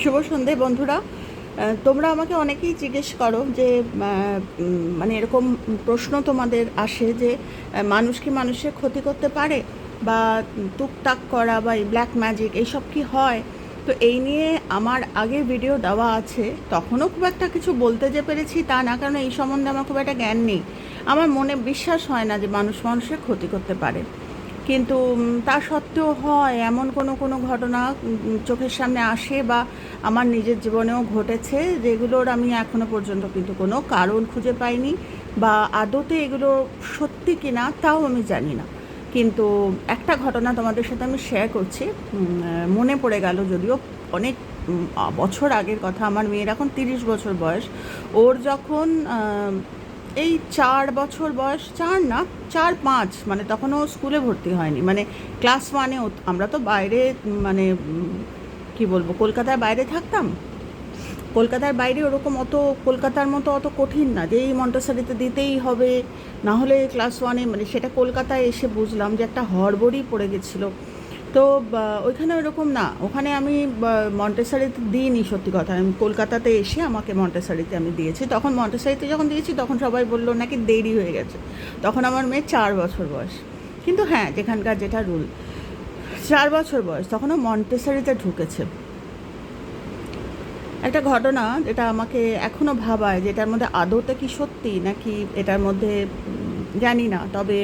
শুভ সন্ধে বন্ধুরা। তোমরা আমাকে অনেকেই জিজ্ঞেস করো যে মানে এরকম প্রশ্ন তোমাদের আসে যে মানুষ কি মানুষের ক্ষতি করতে পারে? বা টুকটাক করা বা এই ব্ল্যাক ম্যাজিক এইসব কি হয়? তো এই নিয়ে আমার আগে ভিডিও দেওয়া আছে। তখনও খুব একটা কিছু বলতে যে পেরেছি তা না, কারণ এই সম্বন্ধে আমার খুব একটা জ্ঞান নেই। আমার মনে বিশ্বাস হয় না যে মানুষ মানুষের ক্ষতি করতে পারে। কিন্তু তা সত্ত্বেও হয়, এমন কোনো কোনো ঘটনা চোখের সামনে আসে বা আমার নিজের জীবনেও ঘটেছে, যেগুলোর আমি এখনও পর্যন্ত কিন্তু কোনো কারণ খুঁজে পাইনি বা আদতে এগুলো সত্যি কিনা তাও আমি জানি না। কিন্তু একটা ঘটনা তোমাদের সাথে আমি শেয়ার করছি মনে পড়ে গেল যদিও অনেক বছর আগের কথা, আমার মেয়ের এখন তিরিশ বছর বয়স। ওর যখন এই চার বছর বয়স, চার না, চার পাঁচ মানে তখনও স্কুলে ভর্তি হয়নি। মানে ক্লাস ওয়ানে আমরা তো বাইরে মানে কি বলব, কলকাতার বাইরে থাকতাম। কলকাতার বাইরে ওরকম অত, কলকাতার মতো অত কঠিন না যে এই মন্টসারিতে দিতেই হবে। না হলে ক্লাস ওয়ানে মানে সেটা কলকাতায় এসে বুঝলাম যে একটা হড়বড়ি পড়ে গেছিল। তো ওইখানে ওরকম না। ওখানে আমি মন্টেসারিতে দিইনি সত্যি কথা। আমি কলকাতাতে এসে আমাকে মন্টেসারিতে আমি দিয়েছি। তখন মন্টেসারিতে যখন দিয়েছি, তখন সবাই বলল নাকি দেরি হয়ে গেছে। তখন আমার মেয়ে চার বছর বয়স। কিন্তু হ্যাঁ যেখানকার যেটা রুল, চার বছর বয়স। তখনও মন্টেসারিতে ঢুকেছে। একটা ঘটনা যেটা আমাকে এখনও ভাবায় যে এটার মধ্যে আদৌতে কি সত্যি, নাকি এটার মধ্যে জানি না। তবে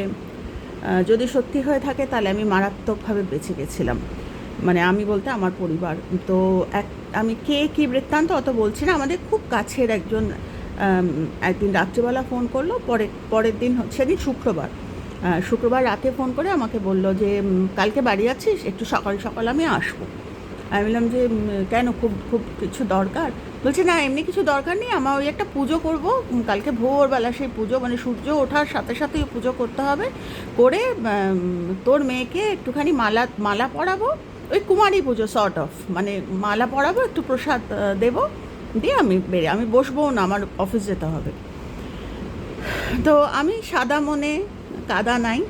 যদি সত্যি হয়ে থাকে, তাহলে আমি মারাত্মকভাবে বেঁচে গেছিলাম। মানে আমি বলতে আমার পরিবার। তো এক, আমি কে কী বৃত্তান্ত অত বলছি না। আমাদের খুব কাছের একজন একদিন রাত্রিবেলা ফোন করল, পরে, পরের দিন হচ্ছে সেদিন শুক্রবার। শুক্রবার রাতে ফোন করে আমাকে বলল যে কালকে বাড়ি আছিস? একটু সকাল সকাল আমি আসব। আমি বললাম যে কেন? খুব খুব কিছু দরকার। বলছে, না, এমনি কিছু দরকার নেই। আমার ওই একটা পুজো করব। কালকে ভোরবেলা সেই পুজো মানে সূর্য ওঠার সাথে সাথে পুজো করতে হবে। করে তোর মেয়েকে একটুখানি মালা মালা পরাবো। ওই কুমারী পুজো শর্ট অফ মানে মালা পরাবো, একটু প্রসাদ দেবো। দিয়ে আমি বেরে, আমি বসবো না, আমার অফিস যেতে হবে। তো আমি সাদা মনে, কাদা নাই।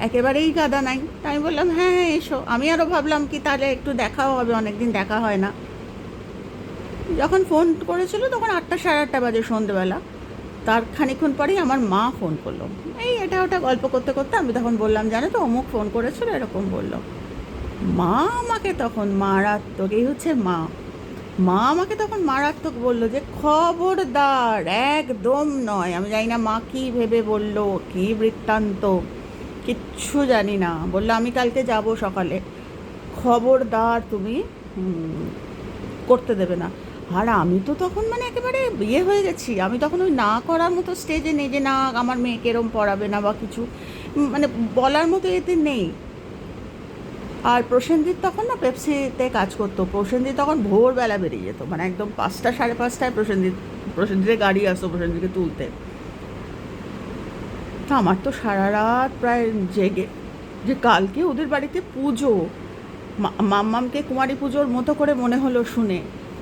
একেবারেই কাদা নাই। তাই আমি বললাম হ্যাঁ হ্যাঁ এসো। আমি আরও ভাবলাম কি তাহলে একটু দেখাও হবে, অনেকদিন দেখা হয় না। যখন ফোন করেছিল তখন আটটা সাড়ে আটটা বাজে সন্ধেবেলা। তার খানিক্ষণ পরেই আমার মা ফোন করল। এই, এটা ওটা গল্প করতে করতে? আমি তখন বললাম, জানো তো, অমুক ফোন করেছিল, এরকম বলল। মা আমাকে তখন মারাত্মক, এই হচ্ছে মা। মা আমাকে তখন মারাত্মক বলল যে, খবরদার, একদম নয়। আমি জানি না মা কী ভেবে বলল, কী বৃত্তান্ত। কিচ্ছু জানি না। বলল, আমি কালকে যাব সকালে। খবরদার তুমি করতে দেবে না। আর আমি তো তখন মানে একেবারে ইয়ে হয়ে গেছি। আমি তখন ওই না করার মতো স্টেজে নেই যে, না, আমার মেয়েকে এরম পড়াবে না বা কিছু। মানে বলার মতো এতে নেই। আর প্রসেনজিৎ তখন না পেপসিতে কাজ করতো। প্রসেনজিৎ তখন ভোরবেলা বেরিয়ে যেত। মানে একদম পাঁচটা সাড়ে পাঁচটায় প্রসেনজিৎ, প্রসেনজিতের গাড়ি আসতো প্রসেনজিৎকে তুলতে। তো আমার তো সারা রাত প্রায় জেগে যে কালকে ওদের বাড়িতে পুজো। মাম্মামকে কুমারী পুজোর মতো করে মনে হলো শুনে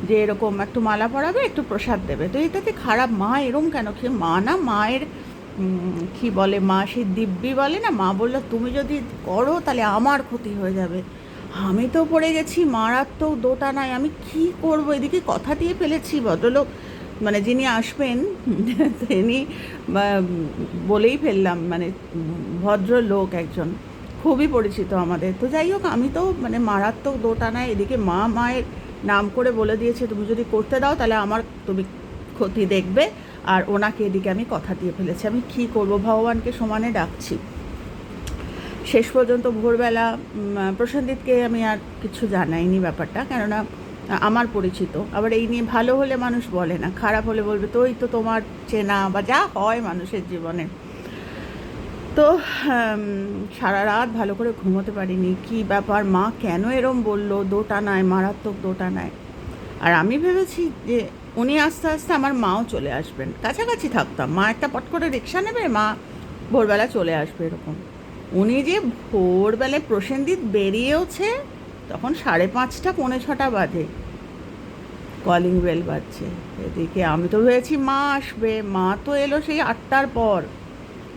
যে এরকম একটু মালা পরাবে, একটু প্রসাদ দেবে। তো এটাতে খারাপ মা এরম কেন? কি মা না মায়ের কি বলে, মা সেই দিব্যি বলে না? মা বলল, তুমি যদি করো তাহলে আমার ক্ষতি হয়ে যাবে। আমি তো পড়ে গেছি, মারাত্মক দোটানায়। আমি কি করব? এদিকে কথা দিয়ে ফেলেছি, ভদ্রলোক। মানে যিনি আসবেন, তিনি বলেই ফেললাম মানে ভদ্রলোক একজন, খুবই পরিচিত আমাদের। তো যাই হোক, আমি তো মানে মারাত্মক দোটানায় এদিকে মা মায়ের নাম করে বলে দিয়েছে, তুমি যদি করতে দাও, তাহলে আমার তুমি ক্ষতি দেখবে। আর ওনাকে এদিকে আমি কথা দিয়ে ফেলেছি। আমি কী করব? ভগবানকে সমানে ডাকছি। শেষ পর্যন্ত ভোরবেলা প্রসেনজিৎকে আমি আর কিছু জানাইনি ব্যাপারটা, কেননা আমার পরিচিত। আবার এই নিয়ে ভালো হলে মানুষ বলে না, খারাপ হলে বলবে তো ওই তো তোমার চেনা বা যা হয় মানুষের জীবনে। তো সারা রাত ভালো করে ঘুমোতে পারিনি। কি ব্যাপার, মা কেন এরম বলল? দোটানায় মারাত্মক দোটানায় আর আমি ভেবেছি যে উনি আস্তে আস্তে আমার মাও চলে আসবেন। কাছাকাছি থাকতাম। মা একটা পট করে রিক্সা নেবে, মা ভোরবেলা চলে আসবে এরকম। উনি যে ভোরবেলায় প্রসেনজিৎ বেরিয়েওছে তখন সাড়ে পাঁচটা, পৌনে ছটা বাজে। কলিং বেল বাজছে। এদিকে আমি তো ভেবেছি মা আসবে। মা তো এলো সেই আটটার পর।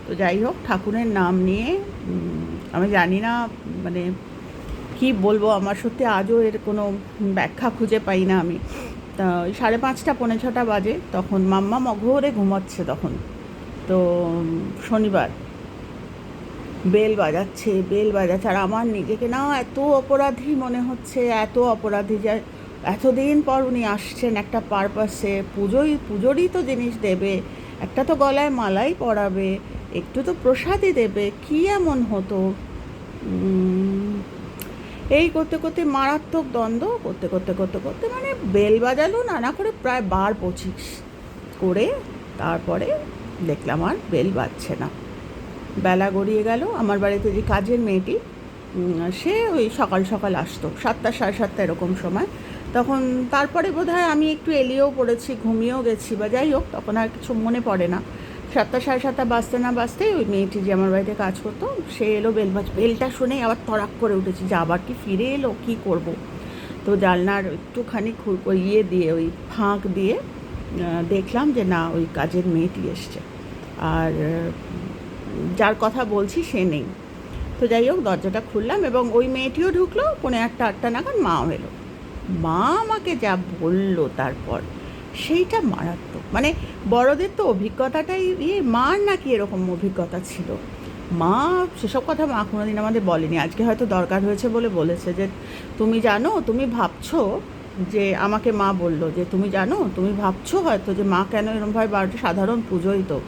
তো যাই হোক, ঠাকুরের নাম নিয়ে আমি জানি না মানে কি বলব, আমার সত্যি আজও এর কোনো ব্যাখ্যা খুঁজে পাই না আমি। তা ওই সাড়ে পাঁচটা, পৌনে ছটা বাজে, তখন মাম্মা মঘরে ঘুমাচ্ছে তখন। তো শনিবার। বেল বাজাচ্ছে বেল বাজাচ্ছে। আর আমার নিজেকে না এত অপরাধী মনে হচ্ছে, এত অপরাধী যা এতদিন পর উনি আসছেন একটা পারপাসে। পুজোই, পুজোরই তো জিনিস দেবে। একটা তো গলায় মালাই পরাবে, একটু তো প্রসাদই দেবে। কী এমন হতো? এই করতে করতে মারাত্মক দ্বন্দ্ব, করতে করতে করতে করতে মানে বেল বাজালো, নানা করে প্রায় বার পঁচিশ করে। তারপরে দেখলাম আর বেল বাজছে না। বেলা গড়িয়ে গেল। আমার বাড়িতে যে কাজের মেয়েটি সে ওই সকাল সকাল আসতো, সাতটা, সাড়ে সাতটা এরকম সময়। তখন তারপরে বোধহয় আমি একটু এলিয়েও পড়েছি, ঘুমিয়েও গেছি বা যাই হোক, তখন আর কিছু মনে পড়ে না। সাতটা, সাড়ে সাতটা বাজতে না বাজতেই ওই মেয়েটি যে আমার বাড়িতে কাজ করতো, সে এলো বেল বাজ, বেলটা শুনেই আবার তড়াক করে উঠেছি যে আবার কি ফিরে এলো, কী করব? তো জানলার একটুখানি ইয়ে দিয়ে, ওই ফাঁক দিয়ে দেখলাম যে না, ওই কাজের মেয়েটি এসছে। আর যার কথা বলছি সে নেই। তো যাই হোক, দরজাটা খুললাম এবং ওই মেয়েটিও ঢুকলো কোনো একটা আটটা নাগাদ মাও এলো। মা আমাকে যা বলল তারপর, সেইটা মারাত্মক। মানে বড়দের তো অভিজ্ঞতাটাই ইয়ে মার নাকি এরকম অভিজ্ঞতা ছিল। মা, সেসব কথা মা কোনোদিন আমাদের বলেনি। আজকে হয়তো দরকার হয়েছে বলে বলেছে যে, তুমি জানো, তুমি ভাবছ যে, আমাকে মা বলল যে, তুমি জানো, তুমি ভাবছ হয়তো যে, মা কেন এরমভাবে বারোটা সাধারণ পুজোই তো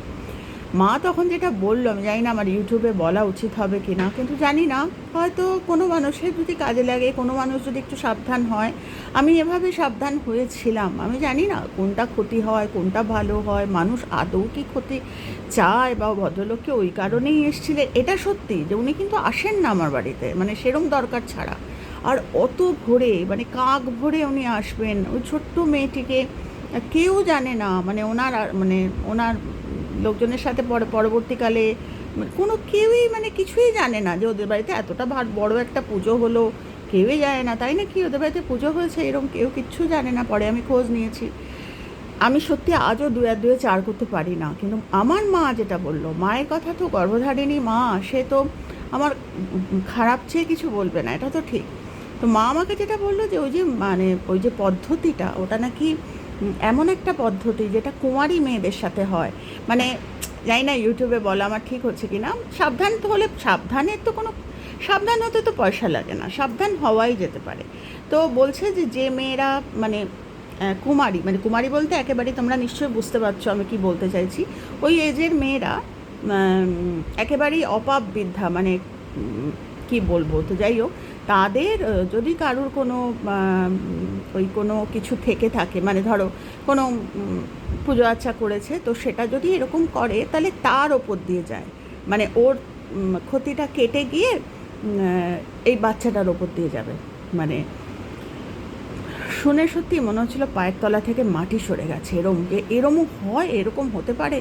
মা তখন যেটা বলল, আমি জানি না আমার ইউটিউবে বলা উচিত হবে কি না কিন্তু জানি না, হয়তো কোনো মানুষের যদি কাজে লাগে, কোনো মানুষ যদি একটু সাবধান হয়, আমি এভাবে সাবধান হয়েছিলাম। আমি জানি না কোনটা ক্ষতি হয়, কোনটা ভালো হয়, মানুষ আদৌ কি ক্ষতি চায় বা ভদ্রলোককে ওই কারণেই এসছিলেন এটা সত্যি যে উনি কিন্তু আসেন না আমার বাড়িতে মানে সেরম দরকার ছাড়া। আর অত ভোরে মানে কাক ভোরে উনি আসবেন, ওই ছোট্ট মেয়েটিকে কেউ জানে না মানে ওনার মানে ওনার লোকজনের সাথে পরে পরবর্তীকালে মানে কোনো কেউই মানে কিছুই জানে না যে ওদের বাড়িতে এতটা বড় একটা পুজো হলো, কেউই জানে না, তাই না কি ওদের বাড়িতে পুজো হয়েছে এরকম কেউ কিচ্ছু জানে না, পরে আমি খোঁজ নিয়েছি। আমি সত্যি আজও দু এক দুয়ে চার করতে পারি না, কিন্তু আমার মা যেটা বলল, মায়ের কথা তো গর্ভধারিণী মা, সে তো আমার খারাপ চেয়ে কিছু বলবে না, এটা তো ঠিক। তো মা আমাকে যেটা বলল যে ওই যে মানে ওই যে পদ্ধতিটা, ওটা নাকি এমন একটা পদ্ধতি যেটা কুমারী মেয়েদের সাথে হয়। মানে জানি না, ইউটিউবে বলা আমার ঠিক হচ্ছে কি না সাবধান তো হলে, সাবধানের তো কোনো, সাবধান হতে তো পয়সা লাগে না। সাবধান হওয়াই যেতে পারে। তো বলছে যে যে মেয়েরা মানে কুমারী মানে কুমারী বলতে একেবারে তোমরা নিশ্চয়ই বুঝতে পারছ আমি কি বলতে চাইছি। ওই এজের মেয়েরা একেবারেই অপাপ বৃদ্ধা মানে কি বলব? তো যাই হোক তাদের যদি কারুর কোনো ওই কোনো কিছু থেকে থাকে মানে ধরো কোনো পুজো আচ্ছা করেছে, তো সেটা যদি এরকম করে, তাহলে তার ওপর দিয়ে যায়। মানে ওর ক্ষতিটা কেটে গিয়ে এই বাচ্চাটার ওপর দিয়ে যাবে। মানে শুনে সত্যি মনে হচ্ছিল পায়ের তলা থেকে মাটি সরে গেছে। এরম যে এরমও হয়, এরকম হতে পারে।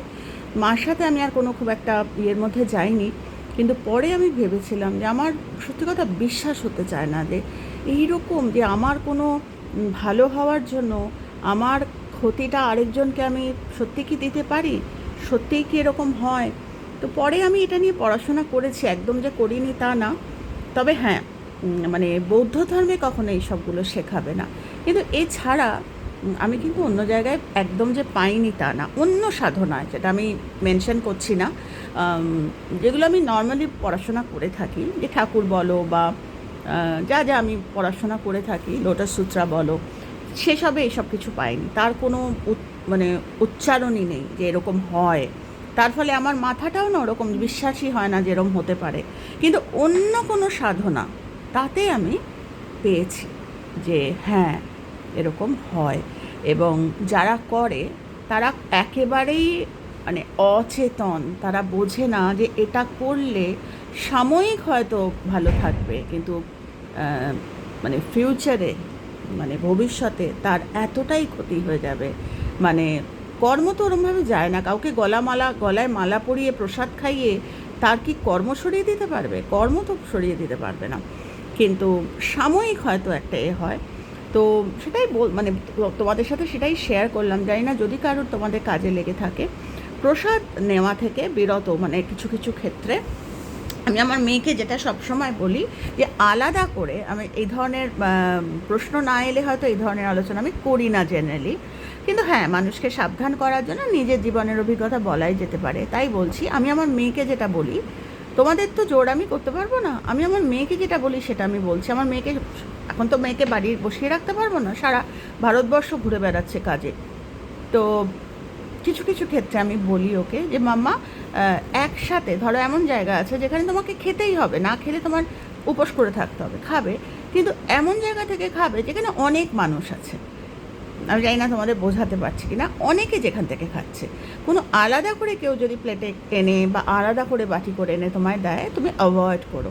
মার সাথে আমি আর কোনো খুব একটা ইয়ের মধ্যে যাইনি। কিন্তু পরে আমি ভেবেছিলাম যে আমার সত্যি কথা বিশ্বাস হতে চায় না যে এইরকম যে আমার কোনো ভালো হওয়ার জন্য আমার ক্ষতিটা আরেকজনকে আমি সত্যি কি দিতে পারি? সত্যিই কি এরকম হয়? তো পরে আমি এটা নিয়ে পড়াশোনা করেছি, একদম যে করিনি তা না। তবে হ্যাঁ মানে বৌদ্ধ ধর্মে কখনো এই সবগুলো শেখাবে না। কিন্তু এছাড়া আমি কিন্তু অন্য জায়গায় একদম যে পাইনি তা না। অন্য সাধনায় যেটা আমি মেনশন করছি না। যেগুলো আমি নর্মালি পড়াশোনা করে থাকি, যে ঠাকুর বলো বা যা যা আমি পড়াশোনা করে থাকি লোটাস সূত্রা বলো, সেসবে এইসব কিছু পাইনি। তার কোনো মানে উচ্চারণই নেই যে এরকম হয়। তার ফলে আমার মাথাটাও না ওরকম বিশ্বাসই হয় না যে এরকম হতে পারে। কিন্তু অন্য কোনো সাধনা, তাতে আমি পেয়েছি যে হ্যাঁ এরকম হয়। এবং যারা করে, তারা একেবারেই মানে অচেতন, তারা বোঝে না যে এটা করলে সাময়িক হয়তো ভালো থাকবে, কিন্তু মানে ফিউচারে মানে ভবিষ্যতে তার এতটাই ক্ষতি হয়ে যাবে। মানে কর্ম তো ওরমভাবে যায় না, কাউকে গলা মালা, গলায় মালা পরিয়ে প্রসাদ খাইয়ে তার কি কর্ম সরিয়ে দিতে পারবে? কর্ম তো সরিয়ে দিতে পারবে না। কিন্তু সাময়িক হয়তো একটা এ হয়। তো সেটাই বল মানে তোমাদের সাথে সেটাই শেয়ার করলাম। জানি না যদি কারোর তোমাদের কাজে লেগে থাকে। প্রসাদ নেওয়া থেকে বিরত মানে কিছু কিছু ক্ষেত্রে আমি আমার মেয়েকে যেটা সবসময় বলি যে আলাদা করে আমি এই ধরনের প্রশ্ন না এলে হয়তো এই ধরনের আলোচনা আমি করি না জেনারেলি কিন্তু হ্যাঁ মানুষকে সাবধান করার জন্য নিজের জীবনের অভিজ্ঞতা বলাই যেতে পারে। তাই বলছি, আমি আমার মেয়েকে যেটা বলি, তোমাদের তো জোর আমি করতে পারব না। আমি আমার মেয়েকে যেটা বলি সেটা আমি বলছি। আমার মেয়েকে, এখন তো মেয়েকে বাড়ি বসিয়ে রাখতে পারব না, সারা ভারতবর্ষ ঘুরে বেড়াচ্ছে কাজে। তো কিছু কিছু ক্ষেত্রে আমি বলি ওকে যে, মাম্মা একসাথে ধরো এমন জায়গা আছে যেখানে তোমাকে খেতেই হবে, না খেলে তোমার উপোস করে থাকতে হবে, খাবে। কিন্তু এমন জায়গা থেকে খাবে যেখানে অনেক মানুষ আছে। আমি জানি না তোমাদের বোঝাতে পারছি কি না অনেকে যেখান থেকে খাচ্ছে। কোনো আলাদা করে কেউ যদি প্লেটে এনে বা আলাদা করে বাটি করে এনে তোমায় দেয়, তুমি অ্যাভয়েড করো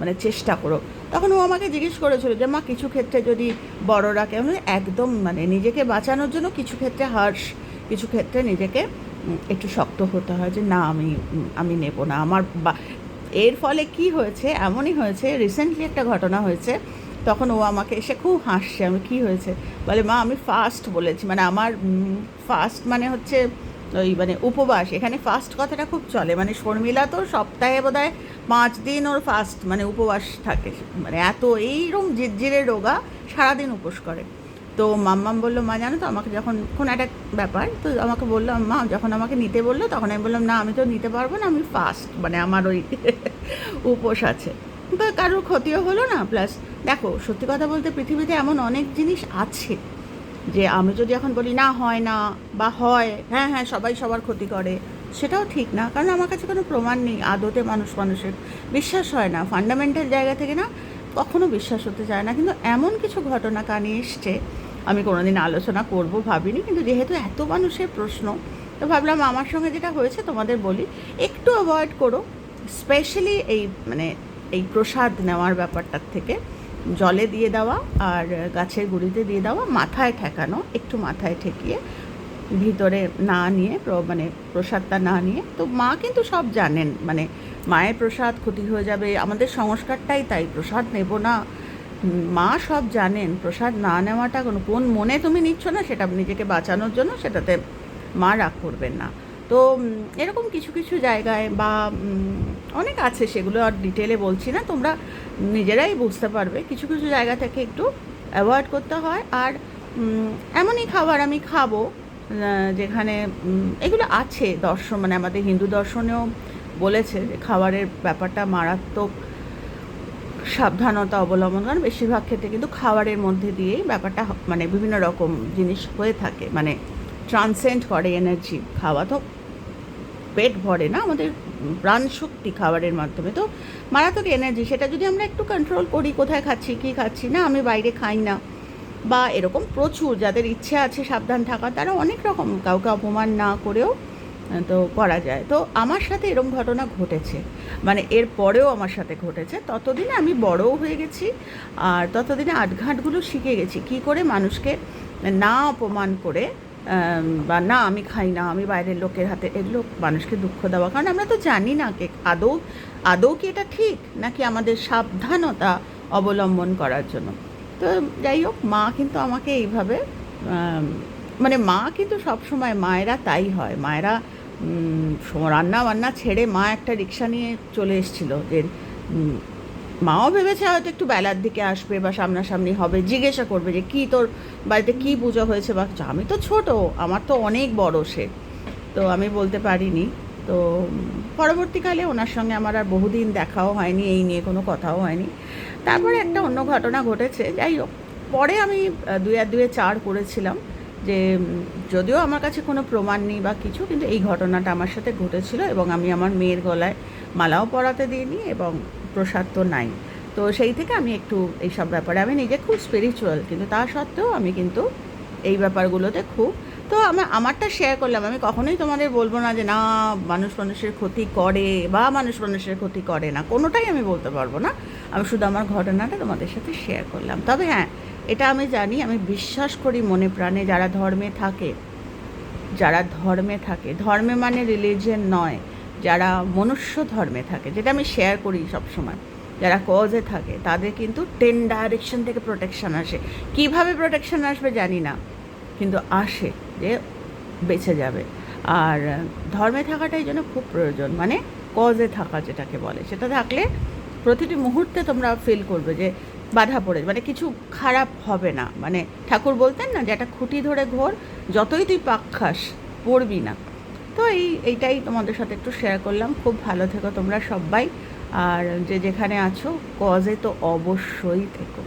মানে চেষ্টা করো। তখন ও আমাকে জিজ্ঞেস করেছিল যে, মা, কিছু ক্ষেত্রে যদি বড়রা কেমন একদম মানে নিজেকে বাঁচানোর জন্য কিছু ক্ষেত্রে হার্শ কিছু ক্ষেত্রে নিজেকে একটু শক্ত হতে হয় যে, না, আমি আমি নেব না। আমার বা, এর ফলে কি হয়েছে? এমনই হয়েছে রিসেন্টলি একটা ঘটনা হয়েছে, তখন ও আমাকে এসে খুব হাসছে, আমি কি হয়েছে? বলে, মা, আমি ফাস্ট বলেছি। মানে আমার ফাস্ট মানে হচ্ছে ওই মানে উপবাস। এখানে ফাস্ট কথাটা খুব চলে। মানে শর্মিলা তো সপ্তাহে বোধ হয় পাঁচ দিন ওর ফাস্ট মানে উপবাস থাকে। মানে এত এইরকম জিরজিরে রোগা সারাদিন উপোস করে। তো মাম্মাম বলল, মা, জানো তো, আমাকে যখন কোন একটা ব্যাপার, তো আমাকে বলল, মা, যখন আমাকে নিতে বলল, তখন আমি বললাম, না, আমি তো নিতে পারব না, আমি ফাস্ট মানে আমার ওই উপোস আছে। বা কারোর ক্ষতিও হলো না প্লাস দেখো, সত্যি কথা বলতে পৃথিবীতে এমন অনেক জিনিস আছে যে আমি যদি এখন বলি, না, হয় না, বা হয় হ্যাঁ হ্যাঁ সবাই সবার ক্ষতি করে, সেটাও ঠিক না, কারণ আমার কাছে কোনো প্রমাণ নেই, আদতে মানুষ মানুষের, বিশ্বাস হয় না ফান্ডামেন্টাল জায়গা থেকে না কখনো বিশ্বাস হতে চায় না। কিন্তু এমন কিছু ঘটনা কানে এসছে, আমি কোনোদিন আলোচনা করব, ভাবিনি। কিন্তু যেহেতু এত মানুষের প্রশ্ন, তো ভাবলাম আমার সঙ্গে যেটা হয়েছে তোমাদের বলি। একটু অ্যাভয়েড করো স্পেশালি এই মানে এই প্রসাদ নেওয়ার ব্যাপারটার থেকে। জলে দিয়ে দেওয়া আর গাছের গুঁড়িতে দিয়ে দেওয়া, মাথায় ঠেকানো, একটু মাথায় ঠেকিয়ে ভিতরে না নিয়ে মানে প্রসাদটা না নিয়ে, তো মা কিন্তু সব জানেন। মানে মায়ের প্রসাদ ক্ষতি হয়ে যাবে, আমাদের সংস্কারটাই তাই, প্রসাদ নেব না। মা সব জানেন, প্রসাদ না নেওয়াটা কোনো, কোন মনে তুমি নিচ্ছ না, সেটা নিজেকে বাঁচানোর জন্য সেটাতে মা রাগ করবেন না। তো এরকম কিছু কিছু জায়গায় বা অনেক আছে, সেগুলো আর ডিটেলে বলছি না, তোমরা নিজেরাই বুঝতে পারবে। কিছু কিছু জায়গা থেকে একটু অ্যাভয়েড করতে হয়। আর এমনই খাবার আমি খাব যেখানে এগুলো আছে দর্শন মানে আমাদের হিন্দু দর্শনেও বলেছে যে খাবারের ব্যাপারটা মারাত্মক সাবধানতা অবলম্বন কারণ বেশিরভাগ ক্ষেত্রে কিন্তু খাবারের মধ্যে দিয়েই ব্যাপারটা মানে বিভিন্ন রকম জিনিস হয়ে থাকে মানে ট্রান্সেন্ড করে এনার্জি খাওয়া। তো পেট ভরে না, আমাদের প্রাণ শক্তি খাবারের মাধ্যমে। তো মারাত্মক এনার্জি সেটা যদি আমরা একটু কন্ট্রোল করি, কোথায় খাচ্ছি, কী খাচ্ছি, না আমি বাইরে খাই না বা এরকম প্রচুর যাদের ইচ্ছে আছে সাবধান থাকা তারা অনেক রকম কাউকে অপমান না করেও তো করা যায়। তো আমার সাথে এরকম ঘটনা ঘটেছে। মানে এর পরেও আমার সাথে ঘটেছে। ততদিনে আমি বড়ও হয়ে গেছি আর ততদিনে আটঘাটগুলো শিখে গেছি। কি করে মানুষকে না অপমান করে বা না আমি খাই না, আমি বাইরের লোকের হাতে, এগুলো মানুষকে দুঃখ দেওয়া। কারণ আমরা তো জানি না কে আদৌ আদৌ কি এটা ঠিক? নাকি আমাদের সাবধানতা অবলম্বন করার জন্য? তো যাই হোক, মা কিন্তু আমাকে এইভাবে মানে মা কিন্তু সবসময়, মায়েরা তাই হয়। মায়েরা রান্না বান্না ছেড়ে মা একটা রিক্সা নিয়ে চলে এসেছিল যে মাও ভেবেছে হয়তো একটু বেলার দিকে আসবে বা সামনাসামনি হবে, জিজ্ঞাসা করবে যে, কি তোর বাড়িতে কি পুজো হয়েছে? বা, আমি তো ছোট, আমার তো অনেক বড় সে। তো আমি বলতে পারিনি। তো, পরবর্তীকালে ওনার সঙ্গে আমার আর বহুদিন দেখাও হয়নি, এই নিয়ে কোনো কথাও হয়নি। তারপরে একটা অন্য ঘটনা ঘটেছে, যাই হোক। পরে আমি দুই আর দুয়ে চার করেছিলাম যে যদিও আমার কাছে কোনো প্রমাণ নেই বা কিছু, কিন্তু এই ঘটনাটা আমার সাথে ঘটেছিল এবং আমি আমার মেয়ের গলায় মালাও পরাতে দিইনি এবং প্রসাদ তো নাই। তো সেই থেকে আমি একটু এইসব ব্যাপারে, আমি নিজে খুব স্পিরিচুয়াল কিন্তু তা সত্ত্বেও আমি কিন্তু এই ব্যাপারগুলোতে খুব তো আমি আমারটা শেয়ার করলাম। আমি কখনোই তোমাদের বলব না যে, না, মানুষ মানুষের ক্ষতি করে বা মানুষ মানুষের ক্ষতি করে না। কোনোটাই আমি বলতে পারব না। আমি শুধু আমার ঘটনাটা তোমাদের সাথে শেয়ার করলাম। তবে হ্যাঁ এটা আমি জানি, আমি বিশ্বাস করি মনে প্রাণে যারা ধর্মে থাকে, যারা ধর্মে থাকে, ধর্মে মানে রিলিজিয়ন নয়, যারা মনুষ্য ধর্মে থাকে, যেটা আমি শেয়ার করি সবসময়। যারা কজে থাকে, তাদের কিন্তু টেন ডাইরেকশন থেকে প্রোটেকশন আসে। কীভাবে প্রোটেকশন আসবে জানি না, কিন্তু আসে। যে বেঁচে যাবে। আর ধর্মে থাকাটাই জন্য খুব প্রয়োজন। মানে কজে থাকা যেটাকে বলে। সেটা থাকলে প্রতিটি মুহূর্তে তোমরা ফিল করবে যে বাধা পড়ে মানে কিছু খারাপ হবে না। মানে ঠাকুর বলতেন না যে, একটা খুঁটি ধরে ঘোর, যতই তুই পাক খাস, পড়বি না। তো এই, এইটাই তোমাদের সাথে একটু শেয়ার করলাম। খুব ভালো থেকো তোমরা সবাই আর যে যেখানে আছো কজে তো অবশ্যই থেকো।